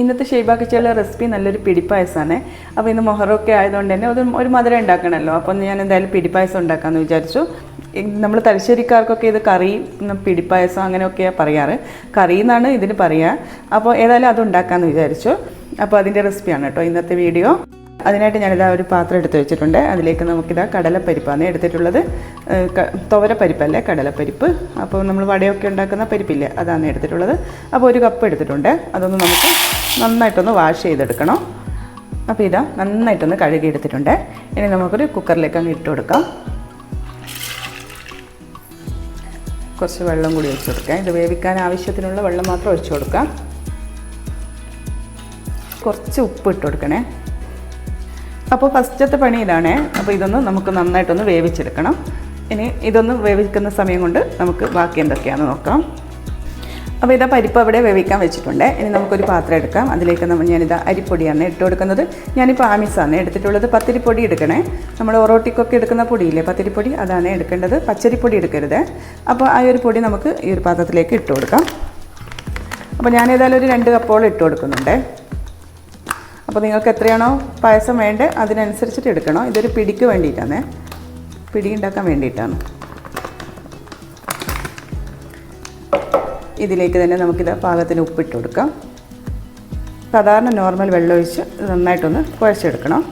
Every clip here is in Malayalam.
ഇന്നത്തെ ഷെയ്ബാക്കിച്ചുള്ള റെസിപ്പി നല്ലൊരു പിടിപ്പായസമാണ് അപ്പോൾ ഇന്ന് മൊഹറൊക്കെ ആയതുകൊണ്ട് തന്നെ ഒരു ഒരു മധുരം ഉണ്ടാക്കണമല്ലോ. അപ്പോൾ ഞാൻ എന്തായാലും പിടിപ്പായസം ഉണ്ടാക്കാമെന്ന് വിചാരിച്ചു. നമ്മൾ തലശ്ശേരിക്കാർക്കൊക്കെ ഇത് കറി പിടിപ്പായസം അങ്ങനെയൊക്കെയാണ് പറയാറ്. കറി എന്നാണ് ഇതിന് പറയുക അപ്പോൾ ഏതായാലും അത് ഉണ്ടാക്കാമെന്ന് വിചാരിച്ചു. അപ്പോൾ അതിന്റെ റെസിപ്പിയാണ് കേട്ടോ ഇന്നത്തെ വീഡിയോ. അതിനായിട്ട് ഞാനിതാ ഒരു പാത്രം എടുത്ത് വെച്ചിട്ടുണ്ട്. അതിലേക്ക് നമുക്കിതാ കടലപ്പരിപ്പാണ് എടുത്തിട്ടുള്ളത്. തുവരപ്പരിപ്പല്ലേ കടലപ്പരിപ്പ്. അപ്പോൾ നമ്മൾ വടയൊക്കെ ഉണ്ടാക്കുന്ന പരിപ്പില്ലേ അതാണ് എടുത്തിട്ടുള്ളത്. അപ്പോൾ ഒരു കപ്പ് എടുത്തിട്ടുണ്ട്. അതൊന്ന് നമുക്ക് നന്നായിട്ടൊന്ന് വാഷ് ചെയ്തെടുക്കണം. അപ്പോൾ ഇതാ നന്നായിട്ടൊന്ന് കഴുകിയെടുത്തിട്ടുണ്ട്. ഇനി നമുക്കൊരു കുക്കറിലേക്ക് അങ്ങ് ഇട്ട് കൊടുക്കാം. കുറച്ച് വെള്ളം കൂടി ഒഴിച്ചു കൊടുക്കാം. ഇത് വേവിക്കാൻ ആവശ്യത്തിനുള്ള വെള്ളം മാത്രം ഒഴിച്ചു കൊടുക്കാം. കുറച്ച് ഉപ്പ് ഇട്ട് കൊടുക്കണേ. അപ്പോൾ ഫസ്റ്റത്തെ പണി ഇതാണ്. അപ്പോൾ ഇതൊന്ന് നമുക്ക് നന്നായിട്ടൊന്ന് വേവിച്ചെടുക്കണം. ഇനി ഇതൊന്ന് വേവിക്കുന്ന സമയം കൊണ്ട് നമുക്ക് ബാക്കി എന്തൊക്കെയാണെന്ന് നോക്കാം. അപ്പോൾ ഇതാ പരിപ്പ് അവിടെ വേവിക്കാൻ വെച്ചിട്ടുണ്ട്. ഇനി നമുക്കൊരു പാത്രം എടുക്കാം. അതിലേക്ക് നമ്മൾ ഞാനിതാ അരിപ്പൊടിയാണ് ഇട്ട് കൊടുക്കുന്നത്. ഞാനിപ്പോൾ ആമിസാണ് എടുത്തിട്ടുള്ളത്. പത്തിരിപ്പൊടി എടുക്കണേ. നമ്മൾ ഒറോട്ടിക്കൊക്കെ എടുക്കുന്ന പൊടിയില്ലേ? പത്തിരിപ്പൊടി അതാണ് എടുക്കേണ്ടത്. പച്ചരിപ്പൊടി എടുക്കരുത്. അപ്പോൾ ആ ഒരു പൊടി നമുക്ക് ഈ ഒരു പാത്രത്തിലേക്ക് ഇട്ട് കൊടുക്കാം. അപ്പോൾ ഞാൻ ഏതായാലും ഒരു രണ്ട് കപ്പോളം ഇട്ട് കൊടുക്കുന്നുണ്ട്. അപ്പോൾ നിങ്ങൾക്ക് എത്രയാണോ പായസം വേണ്ടത് അതിനനുസരിച്ചിട്ട് എടുക്കണം. ഇതൊരു പിടിക്ക് വേണ്ടിയിട്ടാണ്. പിടി ഉണ്ടാക്കാൻ വേണ്ടിയിട്ടാണ്. ഇതിലേക്ക് തന്നെ നമുക്കിത് പാകത്തിന് ഉപ്പിട്ട് കൊടുക്കാം. സാധാരണ നോർമൽ വെള്ളമൊഴിച്ച് നന്നായിട്ടൊന്ന് കുഴച്ചെടുക്കണം.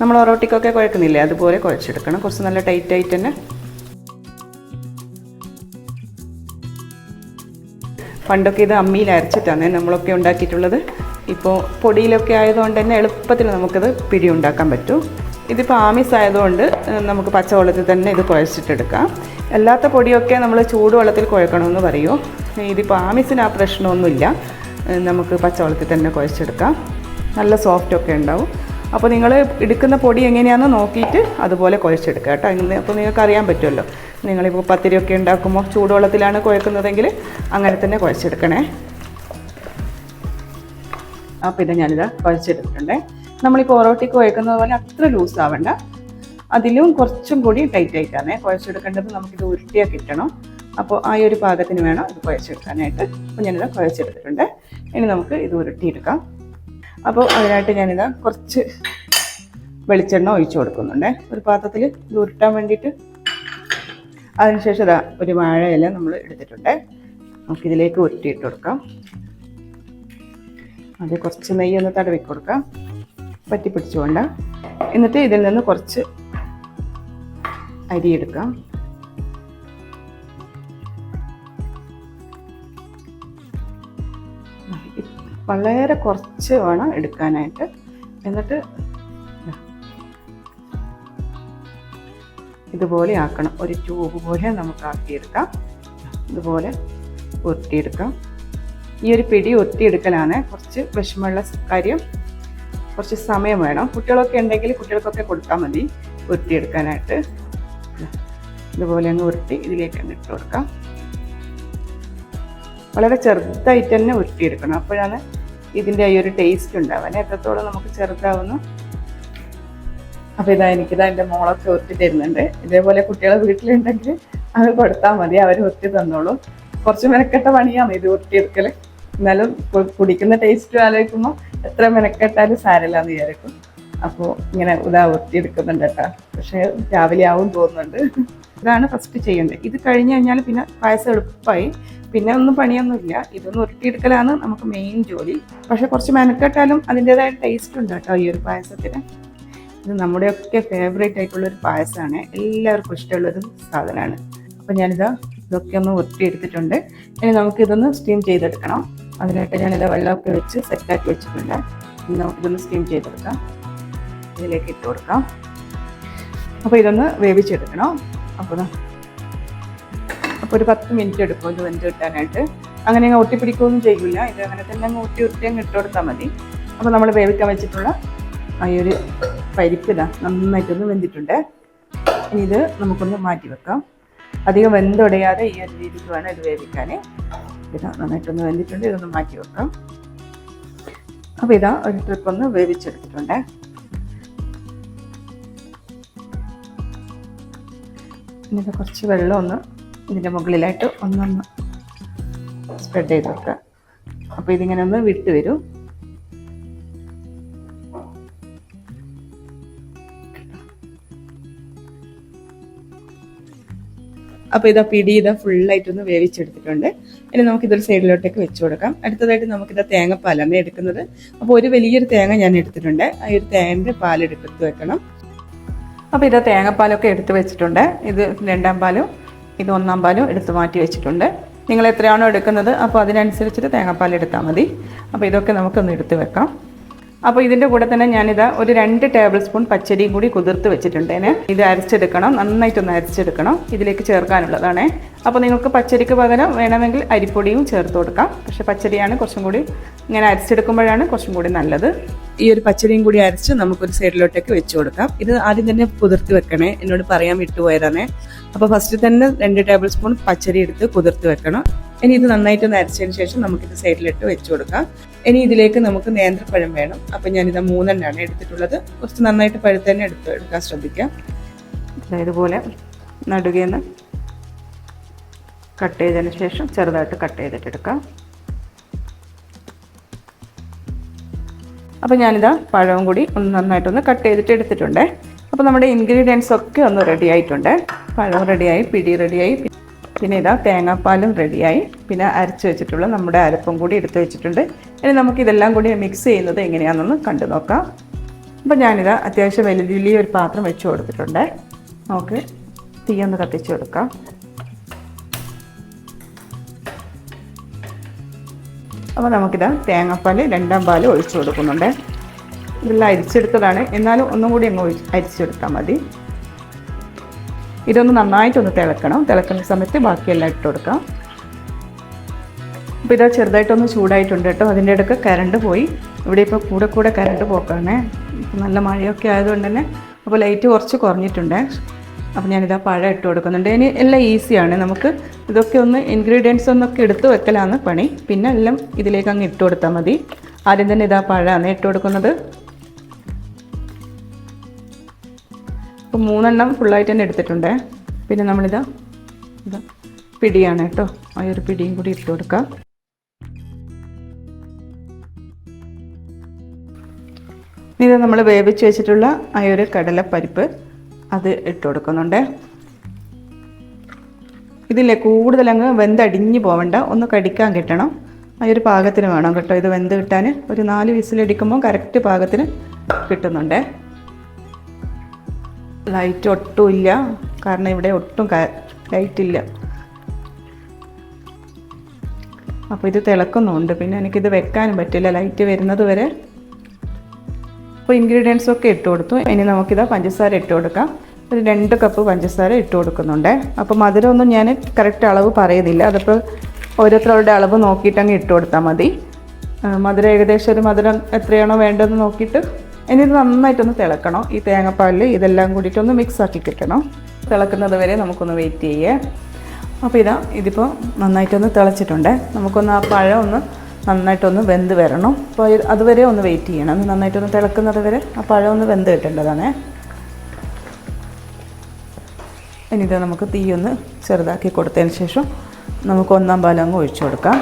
നമ്മൾ ഒറോട്ടിക്കൊക്കെ കുഴക്കുന്നില്ലേ? അതുപോലെ കുഴച്ചെടുക്കണം. കുറച്ച് നല്ല ടൈറ്റ് ആയിട്ട് തന്നെ. പണ്ടൊക്കെ ഇത് അമ്മിയിൽ അരച്ചിട്ടാണ് നമ്മളൊക്കെ ഉണ്ടാക്കിയിട്ടുള്ളത്. ഇപ്പോൾ പൊടിയിലൊക്കെ ആയതുകൊണ്ട് തന്നെ എളുപ്പത്തിൽ നമുക്കിത് പിടി ഉണ്ടാക്കാൻ പറ്റും. ഇതിപ്പോൾ ആമിസ് ആയതുകൊണ്ട് നമുക്ക് പച്ചവെള്ളത്തിൽ തന്നെ ഇത് കുഴച്ചിട്ടെടുക്കാം. അല്ലാത്ത പൊടിയൊക്കെ നമ്മൾ ചൂടുവെള്ളത്തിൽ കുഴക്കണമെന്ന് പറയൂ. ഇതിപ്പോൾ ആമിസിന് ആ പ്രശ്നമൊന്നുമില്ല. നമുക്ക് പച്ചവെള്ളത്തിൽ തന്നെ കുഴച്ചെടുക്കാം. നല്ല സോഫ്റ്റ് ഒക്കെ ഉണ്ടാവും. അപ്പോൾ നിങ്ങൾ എടുക്കുന്ന പൊടി എങ്ങനെയാണെന്ന് നോക്കിയിട്ട് അതുപോലെ കുഴച്ചെടുക്കുക കേട്ടോ. അപ്പോൾ നിങ്ങൾക്ക് അറിയാൻ പറ്റുമല്ലോ. നിങ്ങളിപ്പോൾ പത്തിരിയൊക്കെ ഉണ്ടാക്കുമ്പോൾ ചൂടുവെള്ളത്തിലാണ് കുഴക്കുന്നതെങ്കിൽ അങ്ങനെ തന്നെ കുഴച്ചെടുക്കണേ. അപ്പോൾ ഇത് ഞാനിത് കുഴച്ചെടുത്തിട്ടുണ്ട്. നമ്മളിപ്പോൾ ഒറോട്ടിക്ക് കുഴക്കുന്നത് പോലെ അത്ര ലൂസ് ആവണ്ട. അതിലും കുറച്ചും കൂടി ടൈറ്റ് ആയിട്ടാണ് കുഴച്ചെടുക്കേണ്ടത്. നമുക്കിത് ഉരുട്ടിയാൽ കിട്ടണം. അപ്പോൾ ആ ഒരു പാകത്തിന് വേണം ഇത് കുഴച്ചെടുക്കാനായിട്ട്. അപ്പോൾ ഞാനിത് കുഴച്ചെടുത്തിട്ടുണ്ട്. ഇനി നമുക്ക് ഇത് ഉരുട്ടിയെടുക്കാം. അപ്പോൾ അതിനായിട്ട് ഞാനിത് കുറച്ച് വെളിച്ചെണ്ണ ഒഴിച്ചു കൊടുക്കുന്നുണ്ട്. ഒരു പാത്രത്തിൽ ഇത് ഉരുട്ടാൻ വേണ്ടിയിട്ട്. അതിനുശേഷം ഇതാ ഒരു വാഴയില നമ്മൾ എടുത്തിട്ടുണ്ട്. നമുക്കിതിലേക്ക് ഉരുട്ടിയിട്ട് കൊടുക്കാം. അത് കുറച്ച് നെയ്യൊന്ന് തടവിക്കൊടുക്കാം തടവി കൊടുക്കാം. പറ്റി പിടിച്ചുകൊണ്ട് എന്നിട്ട് ഇതിൽ നിന്ന് കുറച്ച് അരി എടുക്കാം. വളരെ കുറച്ച് വേണം എടുക്കാനായിട്ട്. എന്നിട്ട് ഇതുപോലെ ആക്കണം. ഒരു ട്യൂബ് പോലെ നമുക്ക് ആക്കിയെടുക്കാം. ഇതുപോലെ ഉരുട്ടിയെടുക്കാം. ഈ ഒരു പിടി ഉരുട്ടിയെടുക്കലാണ്. കുറച്ച് വിഷമമുള്ള കാര്യം. കുറച്ച് സമയം വേണം. കുട്ടികളൊക്കെ ഉണ്ടെങ്കിൽ കുട്ടികൾക്കൊക്കെ കൊടുത്താൽ മതി ഉരുട്ടിയെടുക്കാനായിട്ട്. ഇതുപോലെ അങ്ങ് ഉരുട്ടി ഇതിലേക്ക് അങ്ങ് ഇട്ട് കൊടുക്കാം. വളരെ ചെറുതായിട്ട് തന്നെ ഉരുട്ടിയെടുക്കണം. അപ്പോഴാണ് ഇതിന്റെ ഈ ഒരു ടേസ്റ്റ് ഉണ്ടാവാൻ എത്രത്തോളം നമുക്ക് ചെറുതാവുന്നു. അപ്പോൾ ഇതാ എനിക്കിതാ എന്റെ മോളൊക്കെ ഒത്തി തരുന്നുണ്ട്. ഇതേപോലെ കുട്ടികളെ വീട്ടിലുണ്ടെങ്കിൽ അത് കൊടുത്താൽ മതി. അവർ ഒത്തി തന്നോളും. കുറച്ച് മെനക്കെട്ട പണിയാണ് ഇത് ഒത്തിയെടുക്കൽ എന്നാലും കുടിക്കുന്ന ടേസ്റ്റ് ആലോചിക്കുമ്പോൾ എത്ര മെനക്കെട്ടാലും സാരമില്ലാന്ന് വിചാരിക്കും. അപ്പോൾ ഇങ്ങനെ ഇതാ ഒത്തിയെടുക്കുന്നുണ്ട് കേട്ടോ. പക്ഷേ രാവിലെ ആവും തോന്നുന്നുണ്ട്. ഇതാണ് ഫസ്റ്റ് ചെയ്യേണ്ടത്. ഇത് കഴിഞ്ഞ് കഴിഞ്ഞാൽ പിന്നെ പായസം എളുപ്പമായി. പിന്നെ ഒന്നും പണിയൊന്നുമില്ല. ഇതൊന്ന് ഉരുട്ടിയെടുക്കലാണ് നമുക്ക് മെയിൻ ജോലി. പക്ഷെ കുറച്ച് മെനക്കെട്ടാലും അതിന്റെതായ ടേസ്റ്റ് ഉണ്ട് കേട്ടോ ഈ ഒരു പായസത്തിന്. ഇത് നമ്മുടെയൊക്കെ ഫേവറേറ്റ് ആയിട്ടുള്ള ഒരു പായസമാണ്. എല്ലാവർക്കും ഇഷ്ടമുള്ളൊരു സാധനമാണ്. അപ്പോൾ ഞാനിത് ഇതൊക്കെ ഒന്ന് ഒട്ടിയെടുത്തിട്ടുണ്ട് ഇനി നമുക്ക് ഇതൊന്ന് സ്റ്റീം ചെയ്തെടുക്കണം. അതിനായിട്ട് ഞാനിത് വെള്ളമൊക്കെ വെച്ച് സെറ്റാക്കി വെച്ചിട്ടുണ്ട്. ഇനി നമുക്കിതൊന്ന് സ്റ്റീം ചെയ്തെടുക്കാം. ഇതിലേക്ക് ഇട്ട് കൊടുക്കാം. അപ്പോൾ ഇതൊന്ന് വേവിച്ചെടുക്കണം. അപ്പോൾ അപ്പോൾ ഒരു പത്ത് മിനിറ്റ് എടുക്കും ഇത് വെന്ത് കിട്ടാനായിട്ട്. അങ്ങനെ അങ്ങ് ഒട്ടിപ്പിടിക്കുകയൊന്നും ചെയ്യില്ല ഇത് അങ്ങനെ തന്നെ അങ്ങ് ഒട്ടി ഒട്ടി അങ്ങ് ഇട്ട് കൊടുത്താൽ മതി. അപ്പോൾ നമ്മൾ വേവിക്കാൻ വെച്ചിട്ടുള്ള ആ ഒരു പരിപ്പ് നന്നായിട്ടൊന്ന് വെന്തിട്ടുണ്ട്. ഇനി ഇത് നമുക്കൊന്ന് മാറ്റി വെക്കാം. അധികം വെന്തുടയാതെ ഈ ഒരു രീതിക്ക് വേണം ഇത് വേവിക്കാൻ ഇതാ നന്നായിട്ടൊന്ന് വെന്തിട്ടുണ്ട്. ഇതൊന്ന് മാറ്റി വെക്കാം. അപ്പോൾ ഇതാ ഒരു ട്രിപ്പ് ഒന്ന് വേവിച്ചെടുത്തിട്ടുണ്ട്. ഇനി ഇത് കുറച്ച് വെള്ളം ഒന്ന് ഇതിന്റെ മുകളിലായിട്ട് ഒന്നൊന്ന് സ്പ്രെഡ് ചെയ്ത് വെക്കുക. അപ്പോൾ ഇതിങ്ങനെ ഒന്ന് വിട്ട് വരും. അപ്പോൾ ഇതാ പിടി ഇതാ ഫുള്ളായിട്ടൊന്ന് വേവിച്ചെടുത്തിട്ടുണ്ട്. ഇനി നമുക്ക് ഇതൊരു സൈഡിലോട്ടേക്ക് വെച്ച് കൊടുക്കാം. അടുത്തതായിട്ട് നമുക്കിതാ തേങ്ങാപ്പാലാണ് എടുക്കുന്നത്. അപ്പോൾ ഒരു വലിയൊരു തേങ്ങ ഞാൻ എടുത്തിട്ടുണ്ട്. ആ ഒരു തേങ്ങന്റെ പാലെടുത്ത് വെക്കണം. അപ്പോൾ ഇത് തേങ്ങാപ്പാലൊക്കെ എടുത്ത് വെച്ചിട്ടുണ്ട്. ഇത് രണ്ടാം പാലും ഇത് ഒന്നാം പാലും എടുത്ത് മാറ്റി വെച്ചിട്ടുണ്ട്. നിങ്ങൾ എത്രയാണോ എടുക്കുന്നത് അപ്പോൾ അതിനനുസരിച്ചിട്ട് തേങ്ങാപ്പാൽ എടുത്താൽ മതി. അപ്പോൾ ഇതൊക്കെ നമുക്കൊന്ന് എടുത്ത് വെക്കാം. അപ്പോൾ ഇതിന്റെ കൂടെ തന്നെ ഞാനിത് ഒരു രണ്ട് ടേബിൾ സ്പൂൺ പച്ചരിയും കൂടി കുതിർത്ത് വെച്ചിട്ടുണ്ടേനെ ഇത് അരച്ചെടുക്കണം നന്നായിട്ടൊന്ന് അരച്ചെടുക്കണം. ഇതിലേക്ക് ചേർക്കാനുള്ളതാണേ. അപ്പോൾ നിങ്ങൾക്ക് പച്ചരിക്ക് പകരം വേണമെങ്കിൽ അരിപ്പൊടിയും ചേർത്ത് കൊടുക്കാം. പക്ഷേ പച്ചരിയാണ് കുറച്ചും കൂടി ഇങ്ങനെ അരച്ചെടുക്കുമ്പോഴാണ് കുറച്ചും കൂടി നല്ലത്. ഈ ഒരു പച്ചരിയും കൂടി അരച്ച് നമുക്കൊരു സൈഡിലോട്ടേക്ക് വെച്ച് കൊടുക്കാം. ഇത് ആദ്യം തന്നെ കുതിർത്ത് വെക്കണേ. എന്നോട് പറയാൻ വിട്ടുപോയതാണേ. അപ്പോൾ ഫസ്റ്റ് തന്നെ രണ്ട് ടേബിൾ സ്പൂൺ പച്ചരി എടുത്ത് കുതിർത്ത് വെക്കണം. ഇനി ഇത് നന്നായിട്ട് അരച്ചതിന് ശേഷം നമുക്കിത് സൈഡിലിട്ട് വെച്ച് കൊടുക്കാം. ഇനി ഇതിലേക്ക് നമുക്ക് നേന്ത്രപ്പഴം വേണം. അപ്പം ഞാനിത് മൂന്നെണ്ണമാണ് എടുത്തിട്ടുള്ളത്. കുറച്ച് നന്നായിട്ട് പഴുത്ത് തന്നെ എടുത്ത് എടുക്കാൻ ശ്രദ്ധിക്കാം. ഇതുപോലെ നടുകയെന്ന് കട്ട് ചെയ്തതിന് ശേഷം ചെറുതായിട്ട് കട്ട് ചെയ്തിട്ട് എടുക്കാം. അപ്പോൾ ഞാനിതാ പഴവും കൂടി ഒന്ന് നന്നായിട്ടൊന്ന് കട്ട് ചെയ്തിട്ട് എടുത്തിട്ടുണ്ട്. അപ്പോൾ നമ്മുടെ ഇൻഗ്രീഡിയൻസ് ഒക്കെ ഒന്ന് റെഡി ആയിട്ടുണ്ട്. പഴം റെഡിയായി പിടി റെഡിയായി പിന്നെ ഇതാ തേങ്ങാപ്പാലും റെഡിയായി പിന്നെ അരച്ച് വെച്ചിട്ടുള്ള നമ്മുടെ അരപ്പും കൂടി എടുത്ത് വെച്ചിട്ടുണ്ട്. ഇനി നമുക്ക് ഇതെല്ലാം കൂടി മിക്സ് ചെയ്യുന്നത് എങ്ങനെയാണെന്ന് കണ്ടു നോക്കാം. അപ്പോൾ ഞാനിതാ അത്യാവശ്യം വലിയ ഒരു പാത്രം വെച്ച് കൊടുത്തിട്ടുണ്ട്. നമുക്ക് തീ ഒന്ന് കത്തിച്ച് കൊടുക്കാം. അപ്പോൾ നമുക്കിത് തേങ്ങാപ്പാൽ രണ്ടാം പാൽ ഒഴിച്ചു കൊടുക്കുന്നുണ്ട്. ഇതെല്ലാം അരിച്ചെടുത്തതാണ്. എന്നാലും ഒന്നും കൂടി അങ്ങ് അരിച്ചെടുത്താൽ മതി. ഇതൊന്ന് നന്നായിട്ടൊന്ന് തിളക്കണം. തിളക്കുന്ന സമയത്ത് ബാക്കിയെല്ലാം ഇട്ട് കൊടുക്കാം. അപ്പോൾ ഇതാ ചെറുതായിട്ടൊന്ന് ചൂടായിട്ടുണ്ട് കേട്ടോ. അതിന്റെ ഇടയ്ക്ക് കരണ്ട് പോയി. ഇവിടെ ഇപ്പോൾ കൂടെ കൂടെ കരണ്ട് പോക്കാണ്. നല്ല മഴയൊക്കെ ആയതുകൊണ്ട് തന്നെ അപ്പോൾ ലൈറ്റ് കുറച്ച് കുറഞ്ഞിട്ടുണ്ട്. അപ്പോൾ ഞാനിതാ പഴം ഇട്ട് കൊടുക്കുന്നുണ്ട്. ഇനി എല്ലാം ഈസിയാണ് നമുക്ക് ഇതൊക്കെ ഒന്ന് ഇൻഗ്രീഡിയൻസ് ഒന്നൊക്കെ എടുത്ത് വെക്കലാണ് പണി. പിന്നെ എല്ലാം ഇതിലേക്ക് അങ്ങ് ഇട്ട് കൊടുത്താൽ മതി. ആദ്യം തന്നെ ഇതാ പഴമാണ് ഇട്ട് കൊടുക്കുന്നത്. അപ്പോൾ മൂന്നെണ്ണം ഫുള്ളായിട്ട് തന്നെ എടുത്തിട്ടുണ്ട്. പിന്നെ നമ്മളിത് ഇത് പിടിയാണ് കേട്ടോ. ആ ഒരു പിടിയും കൂടി ഇട്ട് കൊടുക്കാം. ഇത് നമ്മൾ വേവിച്ച് വെച്ചിട്ടുള്ള ആ ഒരു കടലപ്പരിപ്പ് അത് ഇട്ട് കൊടുക്കുന്നുണ്ട്. ഇതില്ലേ കൂടുതലങ്ങ് വെന്തടിഞ്ഞ് പോവണ്ട. ഒന്ന് കടിക്കാൻ കിട്ടണം. ആ ഒരു പാകത്തിന് വേണം കേട്ടോ. ഇത് വെന്ത് കിട്ടാൻ ഒരു നാല് വിസിലടിക്കുമ്പോൾ കറക്റ്റ് പാകത്തിന് കിട്ടുന്നുണ്ട്. ലൈറ്റ് ഒട്ടും ഇല്ല. കാരണം ഇവിടെ ഒട്ടും ലൈറ്റ് ഇല്ല. അപ്പോൾ ഇത് തിളക്കുന്നുണ്ട്. പിന്നെ എനിക്കിത് വെക്കാനും പറ്റില്ല. ലൈറ്റ് വരുന്നത് വരെ അപ്പോൾ ഇൻഗ്രീഡിയൻസ് ഒക്കെ ഇട്ട് കൊടുത്തു. ഇനി നമുക്കിത് പഞ്ചസാര ഇട്ട് കൊടുക്കാം. ഒരു രണ്ട് കപ്പ് പഞ്ചസാര ഇട്ട് കൊടുക്കുന്നുണ്ട്. അപ്പോൾ മധുരമൊന്നും ഞാൻ കറക്റ്റ് അളവ് പറയുന്നില്ല. അതിപ്പോൾ ഓരോരുത്തരുടെ അളവ് നോക്കിയിട്ട് അങ്ങ് ഇട്ട് കൊടുത്താൽ മതി. മധുരം ഏകദേശം ഒരു മധുരം എത്രയാണോ വേണ്ടതെന്ന് നോക്കിയിട്ട് ഇനി നന്നായിട്ടൊന്ന് തിളക്കണം. ഈ തേങ്ങാപ്പാലിൽ ഇതെല്ലാം കൂടിയിട്ടൊന്ന് മിക്സ് ആക്കി കിട്ടണം. തിളക്കുന്നത് വരെ നമുക്കൊന്ന് വെയിറ്റ് ചെയ്യേ. അപ്പോൾ ഇതാ ഇതിപ്പോൾ നന്നായിട്ടൊന്ന് തിളച്ചിട്ടുണ്ട്. നമുക്കൊന്ന് ആ പഴം ഒന്ന് നന്നായിട്ടൊന്ന് വെന്ത് വരണം. അപ്പോൾ അതുവരെ ഒന്ന് വെയിറ്റ് ചെയ്യണം. നന്നായിട്ടൊന്ന് തിളക്കുന്നത് വരെ ആ പഴം ഒന്ന് വെന്ത് കിട്ടേണ്ടതാണ്. ഇനി ഇത് നമുക്ക് തീ ഒന്ന് ചെറുതാക്കി കൊടുത്തതിന് ശേഷം നമുക്ക് ഒന്നാം പാലം അങ്ങ് ഒഴിച്ചു കൊടുക്കാം.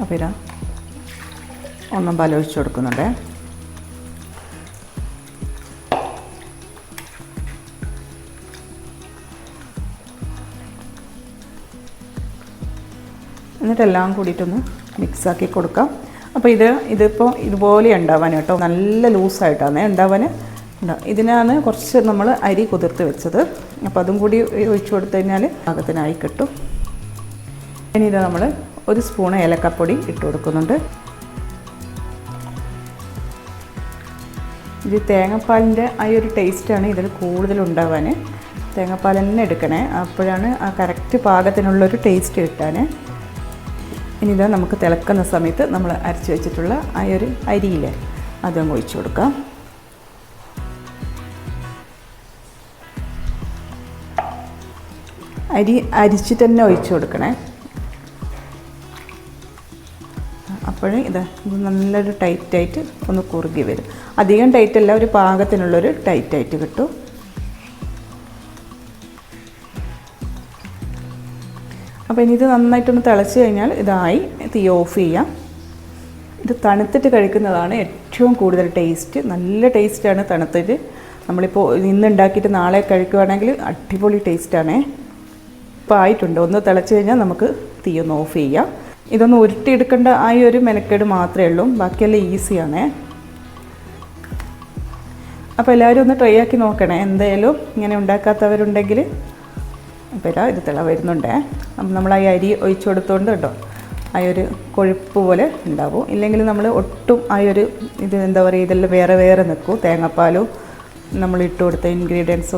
അപ്പോൾ ഇതാ ഒന്നാം പാൽ ഒഴിച്ചു കൊടുക്കുന്നുണ്ട്. എന്നിട്ടെല്ലാം കൂടിയിട്ടൊന്ന് മിക്സാക്കി കൊടുക്കാം. അപ്പോൾ ഇത് ഇതിപ്പോൾ ഇതുപോലെ ഉണ്ടാവാൻ കേട്ടോ. നല്ല ലൂസായിട്ടാണ് ഉണ്ടാവാൻ ഉണ്ടാവും ഇതിനാണ് കുറച്ച് നമ്മൾ അരി കുതിർത്ത് വെച്ചത്. അപ്പോൾ അതും കൂടി ഒഴിച്ചു കൊടുത്തു കഴിഞ്ഞാൽ പാകത്തിനായി കിട്ടും. ഇനി ഇത് നമ്മൾ ഒരു സ്പൂൺ ഏലക്കപ്പൊടി ഇട്ട് കൊടുക്കുന്നുണ്ട്. ഇത് തേങ്ങാപ്പാലിന്റെ ആ ഒരു ടേസ്റ്റാണ് ഇതിൽ കൂടുതൽ ഉണ്ടാവാൻ തേങ്ങാപ്പാൽ തന്നെ എടുക്കണേ. അപ്പോഴാണ് ആ കറക്റ്റ് പാകത്തിനുള്ളൊരു ടേസ്റ്റ് കിട്ടാൻ. ഇനി ഇതാ നമുക്ക് തിളക്കുന്ന സമയത്ത് നമ്മൾ അരച്ച് വെച്ചിട്ടുള്ള ആ ഒരു അരിയില്ലേ അതും ഒഴിച്ചു കൊടുക്കാം. അരി അരിച്ചിട്ട് തന്നെ ഒഴിച്ചു കൊടുക്കണേ. അപ്പോഴേ ഇത് നല്ലൊരു ടൈറ്റായിട്ട് ഒന്ന് കുറുകി വരും. അധികം ടൈറ്റല്ല ഒരു പാകത്തിനുള്ളൊരു ടൈറ്റായിട്ട് കിട്ടും. അപ്പോൾ ഇനി ഇത് നന്നായിട്ടൊന്ന് തിളച്ച് കഴിഞ്ഞാൽ ഇതായി തീ ഓഫ് ചെയ്യാം. ഇത് തണുത്തിട്ട് കഴിക്കുന്നതാണ് ഏറ്റവും കൂടുതൽ ടേസ്റ്റ്. നല്ല ടേസ്റ്റാണ് തണുത്തിട്ട്. നമ്മളിപ്പോൾ ഇന്ന് ഉണ്ടാക്കിയിട്ട് നാളെ കഴിക്കുവാണെങ്കിൽ അടിപൊളി ടേസ്റ്റാണേ. ഇപ്പോൾ ആയിട്ടുണ്ട്? ഒന്ന് തിളച്ച് കഴിഞ്ഞാൽ നമുക്ക് തീ ഒന്ന് ഓഫ് ചെയ്യാം. ഇതൊന്ന് ഉരുട്ടിയെടുക്കേണ്ട ആ ഒരു മെനക്കേട് മാത്രമേ ഉള്ളൂ. ബാക്കിയെല്ലാം ഈസിയാണേ. അപ്പോൾ എല്ലാവരും ഒന്ന് ട്രൈ ആക്കി നോക്കണേ. എന്തായാലും ഇങ്ങനെ ഉണ്ടാക്കാത്തവരുണ്ടെങ്കിൽ അപ്പോൾ ഇതാ തിള വരുന്നുണ്ടേ. അപ്പം നമ്മൾ ആ അരി ഒഴിച്ചു കൊടുത്തോണ്ട് കേട്ടോ. ആ ഒരു കൊഴുപ്പ് പോലെ ഉണ്ടാവും. ഇല്ലെങ്കിൽ നമ്മൾ ഒട്ടും ആ ഒരു ഇത് എന്താ പറയുക ഇതെല്ലാം വേറെ വേറെ നിൽക്കും. തേങ്ങാപ്പാലും നമ്മൾ ഇട്ട് കൊടുത്ത ഇൻഗ്രീഡിയൻസ്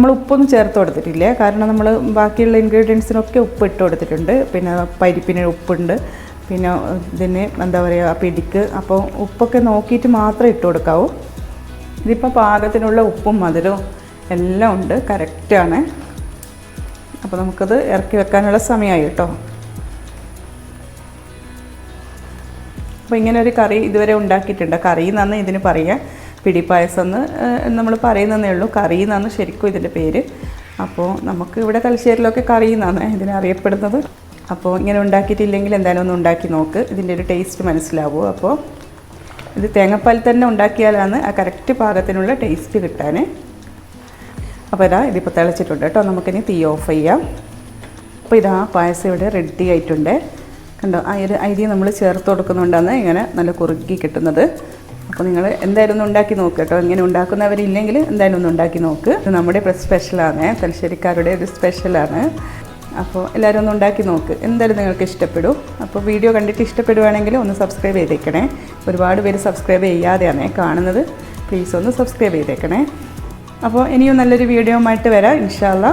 നമ്മൾ ഉപ്പൊന്നും ചേർത്ത് കൊടുത്തിട്ടില്ല. കാരണം നമ്മൾ ബാക്കിയുള്ള ഇൻഗ്രീഡിയൻസിനൊക്കെ ഉപ്പ് ഇട്ട് കൊടുത്തിട്ടുണ്ട്. പിന്നെ പരിപ്പിന് ഉപ്പുണ്ട്. പിന്നെ ഇതിന് എന്താ പറയുക പിടിക്ക്. അപ്പോൾ ഉപ്പൊക്കെ നോക്കിയിട്ട് മാത്രം ഇട്ട് കൊടുക്കാവൂ. ഇതിപ്പോൾ പാകത്തിനുള്ള ഉപ്പും മധുരവും എല്ലാം ഉണ്ട്. കറക്റ്റാണ് അപ്പോൾ നമുക്കത് ഇറക്കി വെക്കാനുള്ള സമയമായി കേട്ടോ. അപ്പോൾ ഇങ്ങനെ ഒരു കറി ഇതുവരെ ഉണ്ടാക്കിയിട്ടുണ്ട്. കറി എന്നാണ് ഇതിന് പറയുക. പിടിപ്പായസം എന്ന് നമ്മൾ പറയുന്നതേ ഉള്ളൂ. കറി എന്നാണ് ശരിക്കും ഇതിന്റെ പേര്. അപ്പോൾ നമുക്ക് ഇവിടെ തലശ്ശേരിയിലൊക്കെ കറി എന്നാണ് ഇതിനെ അറിയപ്പെടുന്നത്. അപ്പോൾ ഇങ്ങനെ ഉണ്ടാക്കിയിട്ടില്ലെങ്കിൽ എന്തായാലും ഒന്ന് ഉണ്ടാക്കി നോക്ക്. ഇതിന്റെ ഒരു ടേസ്റ്റ് മനസ്സിലാവും. അപ്പോൾ ഇത് തേങ്ങാപ്പാൽ തന്നെ ഉണ്ടാക്കിയാലാണ് ആ കറക്റ്റ് പാകത്തിനുള്ള ടേസ്റ്റ് കിട്ടാൻ അപ്പോൾ ഇതാ ഇതിപ്പോൾ തിളച്ചിട്ടുണ്ട് കേട്ടോ. നമുക്കിനി തീ ഓഫ് ചെയ്യാം. അപ്പോൾ ഇതാ പായസം ഇവിടെ റെഡി ആയിട്ടുണ്ട്. കണ്ടോ? ആ ഒരു അരി നമ്മൾ ചേർത്ത് കൊടുക്കുന്നുണ്ടാണ് ഇങ്ങനെ നല്ല കുറുക്കി കിട്ടുന്നത്. അപ്പോൾ നിങ്ങൾ എന്തായാലും ഒന്ന് ഉണ്ടാക്കി നോക്കുക കേട്ടോ. ഇങ്ങനെ ഉണ്ടാക്കുന്നവരില്ലെങ്കിൽ എന്തായാലും ഒന്ന് ഉണ്ടാക്കി നോക്ക്. ഇത് നമ്മുടെ സ്പെഷ്യലാണ് തലശ്ശേരിക്കാരുടെ ഒരു സ്പെഷ്യലാണ് അപ്പോൾ എല്ലാവരും ഒന്ന് ഉണ്ടാക്കി നോക്ക്. എന്തായാലും നിങ്ങൾക്ക് ഇഷ്ടപ്പെടും. അപ്പോൾ വീഡിയോ കണ്ടിട്ട് ഇഷ്ടപ്പെടുവാണെങ്കിൽ ഒന്ന് സബ്സ്ക്രൈബ് ചെയ്തേക്കണേ. ഒരുപാട് പേര് സബ്സ്ക്രൈബ് ചെയ്യാതെയാണ് കാണുന്നത്. പ്ലീസ് ഒന്ന് സബ്സ്ക്രൈബ് ചെയ്തേക്കണേ. അപ്പോൾ ഇനിയും നല്ലൊരു വീഡിയോ ആയിട്ട് വരാം. ഇൻഷാല്ല